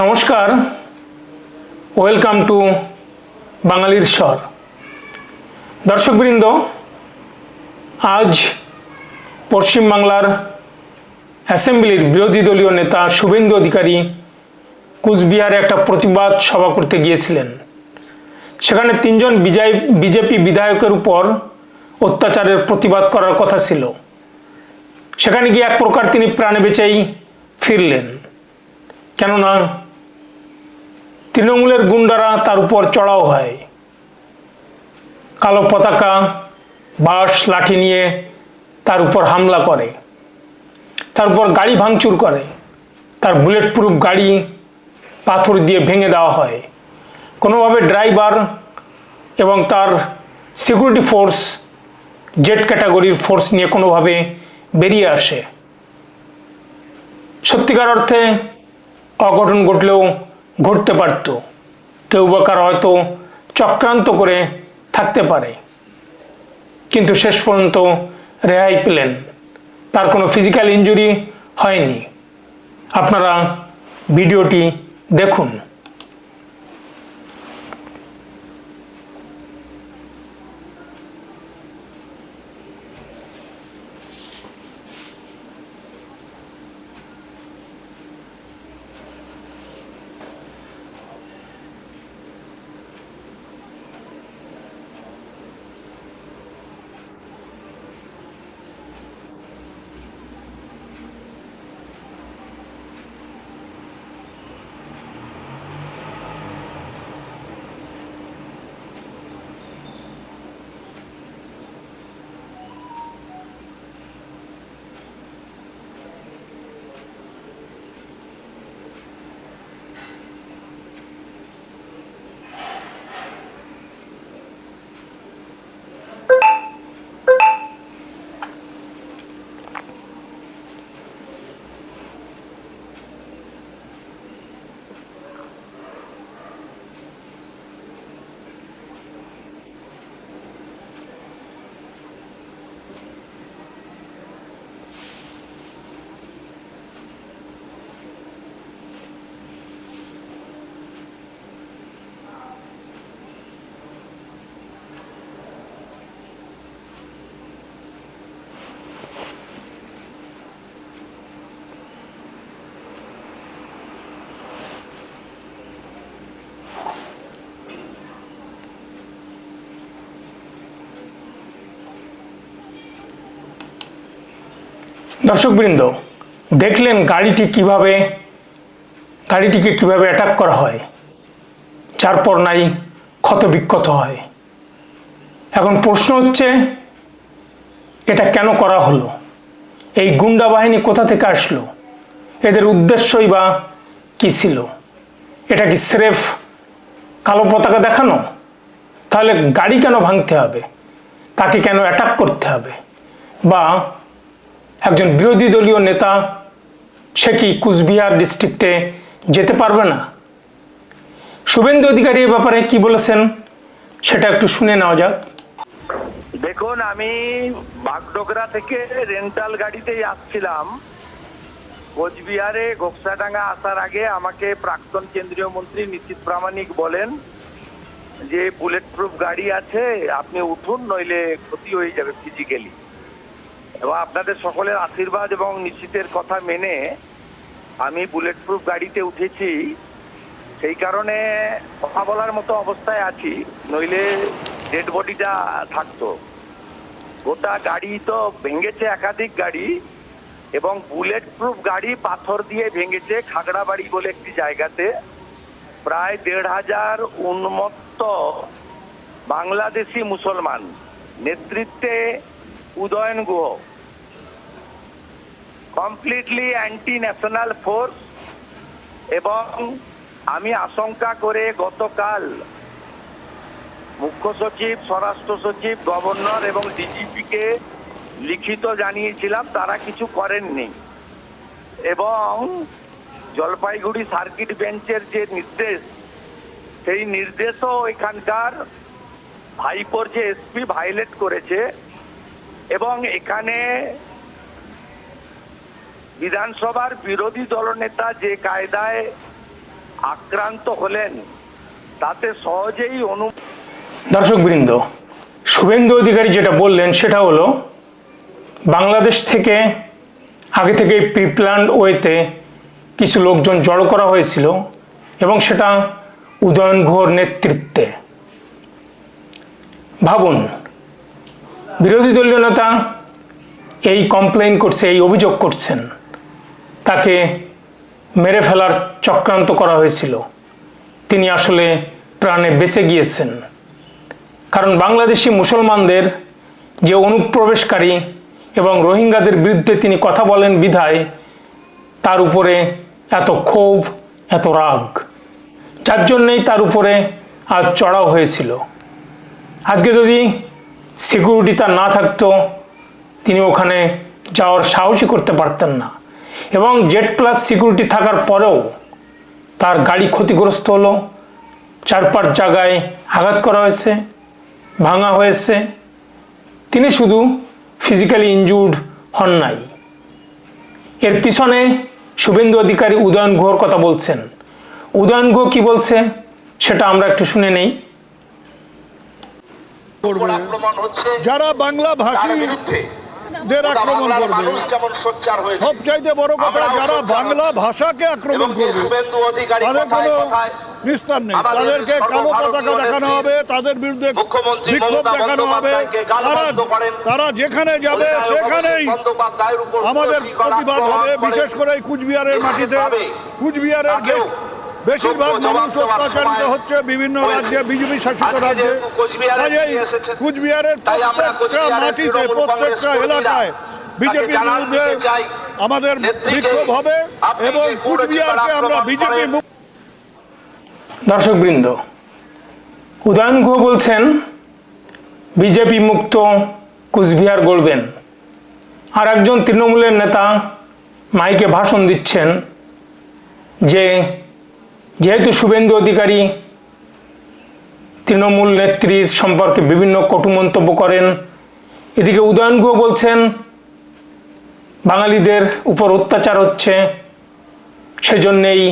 নমস্কার। Welcome to বাঙালির স্বর। দর্শকবৃন্দ, আজ পশ্চিমবাংলার অ্যাসেম্বলির বিরোধী দলীয় নেতা শুভেন্দু অধিকারী কুচবিহারে একটা প্রতিবাদ সভা করতে গিয়েছিলেন। সেখানে তিনজন বিজয়, বিজেপি বিধায়কের উপর অত্যাচারের প্রতিবাদ করার কথা ছিল। সেখানে গিয়ে এক প্রকার তিনি প্রাণে বেঁচেই ফিরলেন। কেননা তৃণমূলের গুন্ডারা তার উপর চড়াও হয়। কালো পতাকা, বাঁশ, লাঠি নিয়ে তার উপর হামলা করে। তার উপর গাড়ি ভাঙচুর করে। তার বুলেট প্রুফ গাড়ি পাথর দিয়ে ভেঙে দেওয়া হয়। কোনোভাবে ড্রাইভার এবং তার সিকিউরিটি ফোর্স, জেট ক্যাটাগরির ফোর্স নিয়ে কোনোভাবে বেরিয়ে আসে। সত্যিকার অর্থে অঘটন ঘটলেও ঘটতে পারত। কেউ বা কারও হয়তো চক্রান্ত করে থাকতে পারে। কিন্তু শেষ পর্যন্ত রেহাই পেলেন। তার কোনো ফিজিক্যাল ইঞ্জুরি হয়নি। আপনারা ভিডিওটি দেখুন। দর্শকবৃন্দ, দেখলেন গাড়িটি কীভাবে, গাড়িটিকে কীভাবে অ্যাটাক করা হয়, যার পর নাই ক্ষত বিক্ষত হয়। এখন প্রশ্ন হচ্ছে, এটা কেন করা হলো? এই গুন্ডা বাহিনী কোথা থেকে আসলো? এদের উদ্দেশ্যই বা কী ছিল? এটা কি স্রেফ কালো পতাকা দেখানো? তাহলে গাড়ি কেন ভাঙতে হবে? তাকে কেন অ্যাটাক করতে হবে? বা একজন বিরোধী দলীয় নেতা, সে কি কুচবিহার ডিস্ট্রিক্টে যেতে পারবে না? শুভেন্দু অধিকারী এ ব্যাপারে কি বলেছেন, সেটা একটু শুনে নেওয়া যাক। দেখুন, আমি বাগডোগরা থেকে রেন্টাল গাড়িতেই আসছিলাম। কোচবিহারে ঘোকসাডাঙ্গা আসার আগে আমাকে প্রাক্তন কেন্দ্রীয় মন্ত্রী নিশীত প্রামাণিক বলেন যে বুলেট প্রুফ গাড়ি আছে, আপনি উঠুন, নইলে ক্ষতি হয়ে যাবে ফিজিক্যালি এবং আপনাদের সকলের আশীর্বাদ এবং নিশ্চিতের কথা মেনে আমি বুলেট প্রুফ গাড়িতে উঠেছি। সেই কারণে কথা বলার মতো অবস্থায় আছি, নইলে ডেড বডিটা থাকতো। গোটা গাড়ি তো ভেঙেছে, একাধিক গাড়ি, এবং বুলেট প্রুফ গাড়ি পাথর দিয়ে ভেঙেছে খাগড়াবাড়ি বলে একটি জায়গাতে। প্রায় দেড় হাজার উন্মত্ত বাংলাদেশি মুসলমান নেতৃত্বে Udayan Guha completely anti national force এবং আমি আশঙ্কা করে গতকাল মুখ্য সচিব, স্বরাষ্ট্র সচিব, গভর্নর এবং ডিজিপিকে লিখিত জানিয়েছিলাম, তারা কিছু করেননি। এবং জলপাইগুড়ি সার্কিট বেঞ্চের যে নির্দেশ, সেই নির্দেশও এখানকার ভাইপোর যে এসপি ভাইলেট করেছে এবং এখানে বিধানসভার বিরোধী দলনেতা যে কায়দায় আক্রান্ত হলেন, তাতে সহজেই অনু দর্শকবৃন্দ, শুভেন্দু অধিকারী যেটা বললেন, সেটা হলো বাংলাদেশ থেকে, আগে থেকে প্রিপ্ল্যান্ড ওয়েতে কিছু লোকজন জড়ো করা হয়েছিল এবং সেটা উদয়ন ঘোর নেতৃত্বে। ভাবুন বিরোধী দলীয় নেতা এই কমপ্লেন করছে, এই অভিযোগ করছেন। তাকে মেরে ফেলার চক্রান্ত করা হয়েছিল। তিনি আসলে প্রাণে বেঁচে গিয়েছেন। কারণ বাংলাদেশি মুসলমানদের যে অনুপ্রবেশকারী এবং রোহিঙ্গাদের বিরুদ্ধে তিনি কথা বলেন বিধায়, তার উপরে এত ক্ষোভ, এত রাগ। যার জন্যেই তার উপরে আজ চড়াও হয়েছিল। আজকে যদি সিকিউরিটি তার না থাকতো, তিনি ওখানে যাওয়ার সাহসই করতে পারতেন না। এবং জেড প্লাস সিকিউরিটি থাকার পরেও তার গাড়ি ক্ষতিগ্রস্ত হলো। চার পাঁচ জায়গায় আঘাত করা হয়েছে, ভাঙা হয়েছে। তিনি শুধু ফিজিক্যালি ইনজুর্ড হন নাই। এর পিছনে শুভেন্দু অধিকারী উদয়ন গুহর কথা বলছেন। উদয়ন গুহ কি বলছে, সেটা আমরা একটু শুনে নেই। করবে। যারা বাংলা ভাষী দের আক্রমণ করবে। সবচাইতে বড় কথা যারা বাংলা ভাষাকে আক্রমণ করবে তাদের কোনো নিস্তার নেই। তাদেরকে কালো পতাকা দেখানো হবে তাদের বিরুদ্ধে বিক্ষোভ দেখানো হবে। তারা তারা যেখানে যাবে সেখানেই আমাদের প্রতিবাদ হবে বিশেষ করে কুচবিহারের মাটিতে। কুচবিহারের বেশিরভাগ মানুষ অত্যাচারিত হচ্ছে বিভিন্ন রাজ্যে বিজেপি শাসিত রাজ্যে। কাজেই কুচবিহারের প্রত্যেকটা মাটিতে প্রত্যেকটা এলাকায় তাকে বিজেপির বিরুদ্ধে আমাদের বিক্ষোভ হবে এবং কুচবিহারকে আমরা বিজেপি করেন, দর্শকবৃন্দ উদয়ন গুহ বলছেন বিজেপি মুক্ত কুচবিহার গড়বেন। আর একজন তৃণমূলের নেতা মাইকে ভাষণ দিচ্ছেন যে যেহেতু শুভেন্দু অধিকারী তৃণমূল নেত্রীর সম্পর্কে বিভিন্ন কটু মন্তব্য করেন, এদিকে উদয়ন গুহ বলছেন, বাঙালিদের উপর অত্যাচার হচ্ছে, সেজন্যেই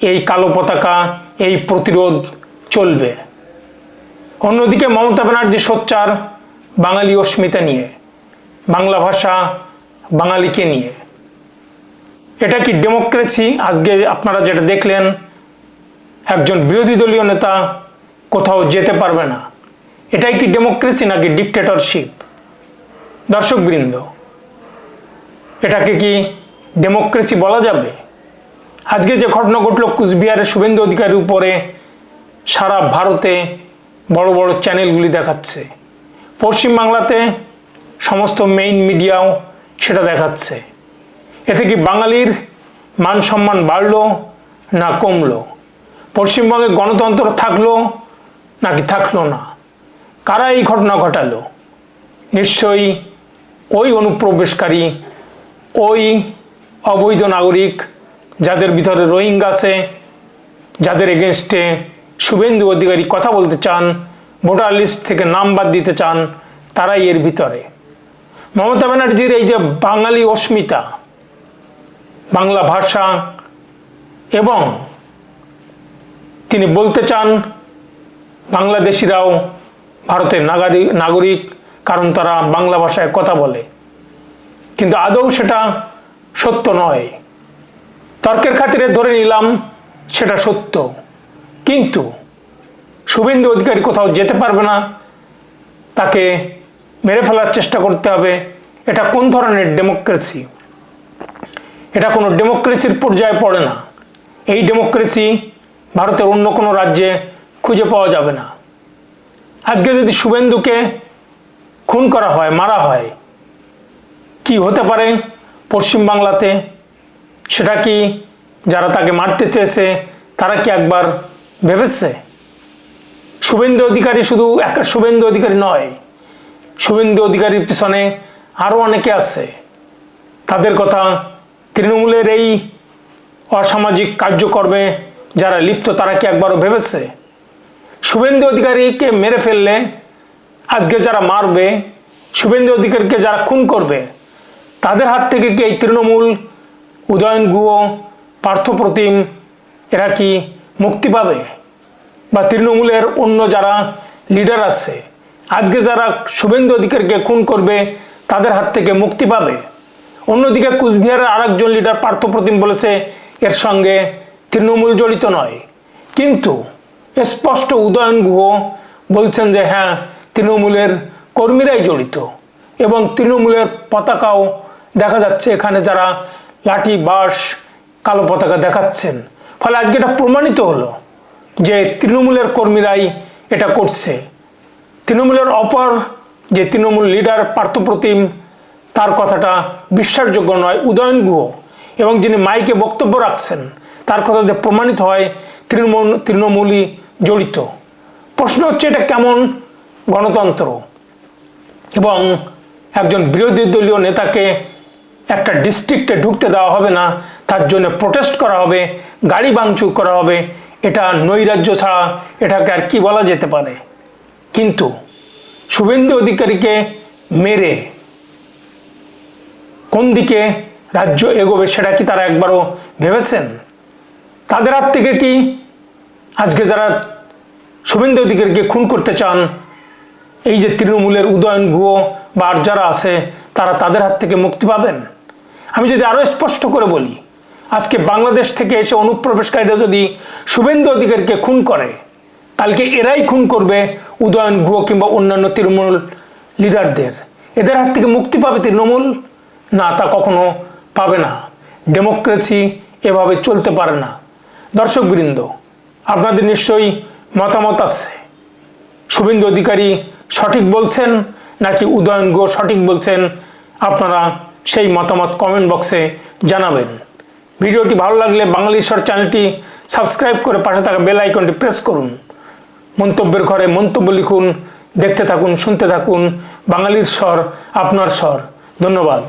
এই কালো পতাকা, এই প্রতিরোধ চলবে। অন্যদিকে মমতা ব্যানার্জি সোচ্চার বাঙালি অস্মিতা নিয়ে, বাংলা ভাষা বাঙালিকে নিয়ে। এটা কি ডেমোক্রেসি আজকে আপনারা যেটা দেখলেন একজন বিরোধী দলীয় নেতা কোথাও যেতে পারবে না। এটাই কি ডেমোক্রেসি নাকি ডিকটেটরশিপ দর্শকবৃন্দ, এটাকে কি ডেমোক্রেসি বলা যাবে? আজকে যে ঘটনা ঘটল কুচবিহারের শুভেন্দু অধিকারীর উপরে, সারা ভারতে বড় বড় চ্যানেলগুলি দেখাচ্ছে। পশ্চিমবাংলাতে সমস্ত মেইন মিডিয়াও সেটা দেখাচ্ছে। এতে কি বাঙালির মান সম্মান বাড়লো না কমলো? পশ্চিমবঙ্গে গণতন্ত্র থাকল নাকি থাকল না? কারা এই ঘটনা ঘটালো? নিশ্চয়ই ওই অনুপ্রবেশকারী, ওই অবৈধ নাগরিক যাদের ভিতরে রোহিঙ্গা আছে, যাদের এগেনস্টে শুভেন্দু অধিকারী কথা বলতে চান, ভোটার লিস্ট থেকে নাম বাদ দিতে চান, তারাই এর ভিতরে। মমতা ব্যানার্জির এই যে বাঙালি অস্মিতা, বাংলা ভাষা এবং তিনি বলতে চান, বাংলাদেশিরাও ভারতের নাগরিক নাগরিক, কারণ তারা বাংলা ভাষায় কথা বলে। কিন্তু আদৌ সেটা সত্য নয়। তর্কের খাতিরে ধরে নিলাম, সেটা সত্য। কিন্তু শুভেন্দু অধিকারী কোথাও যেতে পারবে না, তাকে মেরে ফেলার চেষ্টা করতে হবে, এটা কোন ধরনের ডেমোক্রেসি? এটা কোনো ডেমোক্রেসির পর্যায়ে পড়ে না। এই ডেমোক্রেসি ভারতের অন্য কোনো রাজ্যে খুঁজে পাওয়া যাবে না। আজকে যদি শুভেন্দুকে খুন করা হয়, মারা হয়, কি হতে পারে পশ্চিমবাংলাতে? সেটা কি যারা তাকে মারতে চেয়েছে, তারা কি একবার ভেবেছে? শুভেন্দু অধিকারী শুধু একটা শুভেন্দু অধিকারী নয়, শুভেন্দু অধিকারীর পিছনে আরও অনেকে আছে। তাদের কথা তৃণমূলের এই অসামাজিক কার্যকর্মে যারা লিপ্ত, তারা কি একবারও ভেবেছে? শুভেন্দু অধিকারীকে মেরে ফেললে আজকে যারা মারবে, শুভেন্দু অধিকারীকে যারা খুন করবে, তাদের হাত থেকে কি এই তৃণমূল, উদয়ন গুহ পার্থপ্রতিম এরা কি মুক্তি পাবে? বা তৃণমূলের অন্য যারা লিডার আছে, আজকে যারা শুভেন্দু অধিকারীকে খুন করবে, তাদের হাত থেকে মুক্তি পাবে? অন্যদিকে কুচবিহারের আরেকজন লিডার পার্থপ্রতিম বলেছে, এর সঙ্গে তৃণমূল জড়িত নয়। কিন্তু স্পষ্ট উদয়ন গুহ বলছেন যে হ্যাঁ তৃণমূলের কর্মীরাই জড়িত এবং তৃণমূলের পতাকাও দেখা যাচ্ছে এখানে যারা লাঠি, বাঁশ, কালো পতাকা দেখাচ্ছেন। ফলে আজকে এটা প্রমাণিত হলো যে তৃণমূলের কর্মীরাই এটা করছে। তৃণমূলের অপর যে তৃণমূল লিডার পার্থপ্রতিম তার কথাটা বিশ্বাসযোগ্য নয়। উদয়ন গুহ এবং যিনি মাইকে বক্তব্য রাখছেন তার কথাতে প্রমাণিত হয়, তৃণমূল, তৃণমূলই জড়িত। প্রশ্ন হচ্ছে এটা কেমন গণতন্ত্র? এবং একজন বিরোধী দলীয় নেতাকে একটা ডিস্ট্রিক্টে ঢুকতে দেওয়া হবে না, তার জন্য প্রোটেস্ট করা হবে, গাড়ি ভাঙচুর করা হবে, এটা নৈরাজ্য ছাড়া এটাকে আর কি বলা যেতে পারে? কিন্তু শুভেন্দু অধিকারীকে মেরে কোন দিকে রাজ্য এগোবে সেটা কি তারা একবারও ভেবেছেন? তাদের হাত থেকে কি? আজকে যারা শুভেন্দু অধিকারীকে খুন করতে চান, এই যে তৃণমূলের উদয়ন গুহ বা আর যারা আছে, তারা তাদের হাত থেকে মুক্তি পাবেন? আমি যদি আরও স্পষ্ট করে বলি, আজকে বাংলাদেশ থেকে এসে অনুপ্রবেশকারীরা যদি শুভেন্দু অধিকারীকে খুন করে, কালকে এরাই খুন করবে উদয়ন গুহ কিংবা অন্যান্য তৃণমূল লিডারদের। এদের হাত থেকে মুক্তি পাবে তৃণমূল? না, তা কখনো পাবে না। ডেমোক্রেসি এভাবে চলতে পারে না। দর্শকবৃন্দ, আপনাদের নিশ্চয়ই মতামত আছে। শুভেন্দু অধিকারী সঠিক বলছেন নাকি উদয়ন গো সঠিক বলছেন আপনারা সেই মতামত কমেন্ট বক্সে জানাবেন। ভিডিওটি ভালো লাগলে বাঙালিশ্বর চ্যানেলটি সাবস্ক্রাইব করে পাশে থাকা বেল আইকনটি প্রেস করুন। মন্তব্যের ঘরে মন্তব্য লিখুন, দেখতে থাকুন, শুনতে থাকুন। বাঙালির স্বর আপনার স্বর। ধন্যবাদ।